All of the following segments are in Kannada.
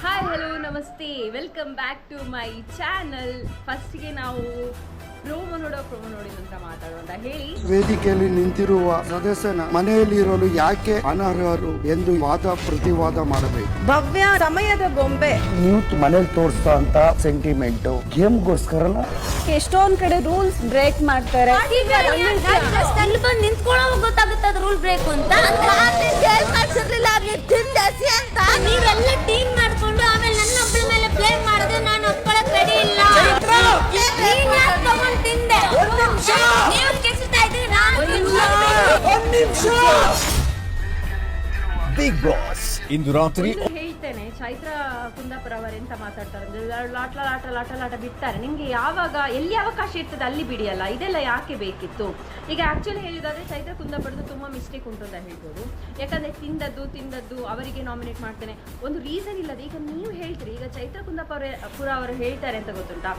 ಹಾಯ್ ಹಲೋ ನಮಸ್ತೆ welcome back to my channel ಫಸ್ಟ್ಗೆ ನಾವು ಪ್ರೋಮೋ ನೋಡೋ ಪ್ರೋಮೋ ನೋಡಿ ಅಂತ ಮಾತಾಡೋಣ ಹೇಳಿ ವೇದಿಕೆಯಲ್ಲಿ ನಿಂತಿರುವ ಸದಸ್ಯನ ಮನೆಯಲ್ಲಿ ಇರಲು ಯಾಕೆ ಅನರ್ಹರು ಎಂದು ವಾದ ಪ್ರತಿವಾದ ಮಾಡಬೇಕು ಭವ್ಯ ಸಮಯದ ಗೊಂಬೆ ಯೂತ್ ಮನೇಲಿ ತೋರಿಸ್ತಾ ಅಂತ ಸೆಂಟಿಮೆಂಟ್ ಗೇಮ್ಗೋಸ್ಕರ ಎಷ್ಟೊಂದ್ ಕಡೆ ರೂಲ್ಸ್ ಬ್ರೇಕ್ ಮಾಡ್ತಾರೆ ಅಲ್ಲಿ ಬಂದು ನಿಂತ್ಕೊಳ್ಳೋ ಗೊತ್ತಾಗುತ್ತೆ ಅದು ರೂಲ್ ಬ್ರೇಕ್ ಅಂತ ಬಿಗ್ ಬಾಸ್ ಇಂದು ರಾತ್ರಿ ಒಂದು ಹೇಳ್ತೇನೆ. ಚೈತ್ರ ಕುಂದಾಪುರ ಅವರೆಂತ ಮಾತಾಡ್ತಾರೆ. ಅಂದ್ರೆ ಲಾಟ ಲಾಟ ಲಾಟ ಲಾಟ ಬಿಡ್ತಾರೆ. ನಿಮ್ಗೆ ಯಾವಾಗ ಎಲ್ಲಿ ಅವಕಾಶ ಇರ್ತದೆ ಅಲ್ಲಿ ಬಿಡಿಯಲ್ಲ. ಇದೆಲ್ಲ ಯಾಕೆ ಬೇಕಿತ್ತು? ಈಗ ಆಕ್ಚುಲಿ ಹೇಳುವುದಾದ್ರೆ ಚೈತ್ರ ಕುಂದಾಪುರದ ತುಂಬಾ ಮಿಸ್ಟೇಕ್ ಉಂಟು ಅಂತ ಹೇಳ್ಬೋದು. ಯಾಕಂದ್ರೆ ತಿಂದದ್ದು ತಿಂದದ್ದು ಅವರಿಗೆ ನಾಮಿನೇಟ್ ಮಾಡ್ತೇನೆ. ಒಂದು ರೀಸನ್ ಇಲ್ಲದೆ ಈಗ ನೀವು ಹೇಳ್ತೀರಿ. ಈಗ ಚೈತ್ರ ಕುಂದಾಪುರ ಪುರ ಅವರು ಹೇಳ್ತಾರೆ ಅಂತ ಗೊತ್ತುಂಟಾ?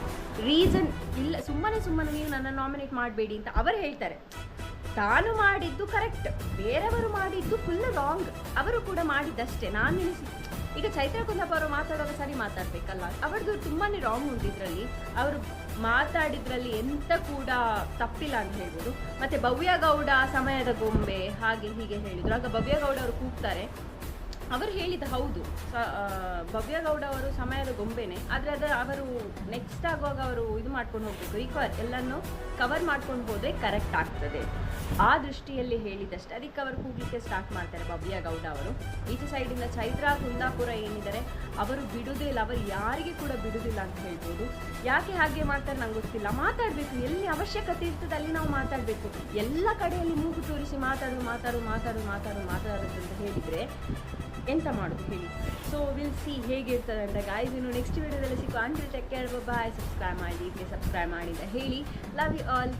ರೀಸನ್ ಇಲ್ಲ. ಸುಮ್ಮನೆ ಸುಮ್ಮನೆ ನೀವು ನನ್ನ ನಾಮಿನೇಟ್ ಮಾಡಬೇಡಿ ಅಂತ ಅವರು ಹೇಳ್ತಾರೆ. ತಾನು ಮಾಡಿದ್ದು ಕರೆಕ್ಟ್ ಬೇರೆಯವರು ಮಾಡಿದ್ದು ಫುಲ್ ರಾಂಗ್ ಅವರು ಕೂಡ ಮಾಡಿದ್ದಷ್ಟೇ. ನಾನು ನಿಲ್ಲಿಸಿ ಈಗ ಚೈತ್ರ ಕುಂದಪ್ಪ ಅವರು ಮಾತಾಡುವಾಗ ಸರಿ ಮಾತಾಡ್ಬೇಕಲ್ಲ? ಅವ್ರದ್ದು ತುಂಬಾನೇ ರಾಂಗ್ ಉಂಟು ಇದರಲ್ಲಿ. ಅವರು ಮಾತಾಡಿದ್ರಲ್ಲಿ ಎಂತ ಕೂಡ ತಪ್ಪಿಲ್ಲ ಅಂತ ಹೇಳ್ಬೋದು. ಮತ್ತೆ ಭವ್ಯ ಗೌಡ ಸಮಯದ ಗೊಂಬೆ ಹಾಗೆ ಹೀಗೆ ಹೇಳಿದ್ರು. ಆಗ ಭವ್ಯ ಗೌಡ ಅವರು ಕೂಗ್ತಾರೆ. ಅವರು ಹೇಳಿದ ಹೌದು. ಸ- ಆ, ಭವ್ಯ ಗೌಡ ಅವರು ಸಮಯದ ಗೊಂಬೆನೆ. ಆದರೆ ಅದು ಅವರು ನೆಕ್ಸ್ಟ್ ಆಗುವಾಗ ಅವರು ಇದು ಮಾಡ್ಕೊಂಡು ಹೋಗ್ಬೇಕು. ರಿಕವರ್ ಎಲ್ಲನೂ ಕವರ್ ಮಾಡ್ಕೊಂಡು ಹೋದರೆ ಕರೆಕ್ಟ್ ಆಗ್ತದೆ. ಆ ದೃಷ್ಟಿಯಲ್ಲಿ ಹೇಳಿದಷ್ಟು. ಅದಕ್ಕೆ ಅವರು ಕೂಗ್ಲಿಕ್ಕೆ ಸ್ಟಾರ್ಟ್ ಮಾಡ್ತಾರೆ ಭವ್ಯ ಗೌಡ ಅವರು. ಈಚೆ ಸೈಡಿಂದ ಚೈತ್ರ ಕುಂದಾಪುರ ಏನಿದ್ದಾರೆ ಅವರು ಬಿಡುವುದಿಲ್ಲ ಅವರು ಯಾರಿಗೆ ಕೂಡ ಬಿಡುವುದಿಲ್ಲ ಅಂತ ಹೇಳ್ಬೋದು. ಯಾಕೆ ಹಾಗೆ ಮಾಡ್ತಾರೆ ನಂಗೆ ಗೊತ್ತಿಲ್ಲ. ಮಾತಾಡಬೇಕು. ಎಲ್ಲಿ ಅವಶ್ಯಕತೆ ಇರ್ತದೆ ಅಲ್ಲಿ ನಾವು ಮಾತಾಡಬೇಕು. ಎಲ್ಲ ಕಡೆಯಲ್ಲಿ ಮೂಗು ತೋರಿಸಿ ಮಾತಾಡು ಮಾತಾಡು ಮಾತಾಡು ಮಾತಾಡು ಮಾತಾಡೋದು ಅಂತ ಹೇಳಿದರೆ ಎಂತ ಮಾಡೋದು ಹೇಳಿ. ಸೊ ವಿಲ್ ಸಿ ಹೇಗಿರ್ತದೆ ಅಂತ ಗಾಯ್ಸ್ ಇನ್ನು ನೆಕ್ಸ್ಟ್ ವಿಡಿಯೋದಲ್ಲಿ ಸಿಕ್ಕೋ until take care bye subscribe ಮಾಡಿ ಪ್ಲೀಸ್ ಸಬ್ಸ್ಕ್ರೈಬ್ ಮಾಡಿ ಅಂತ ಹೇಳಿ. Love you all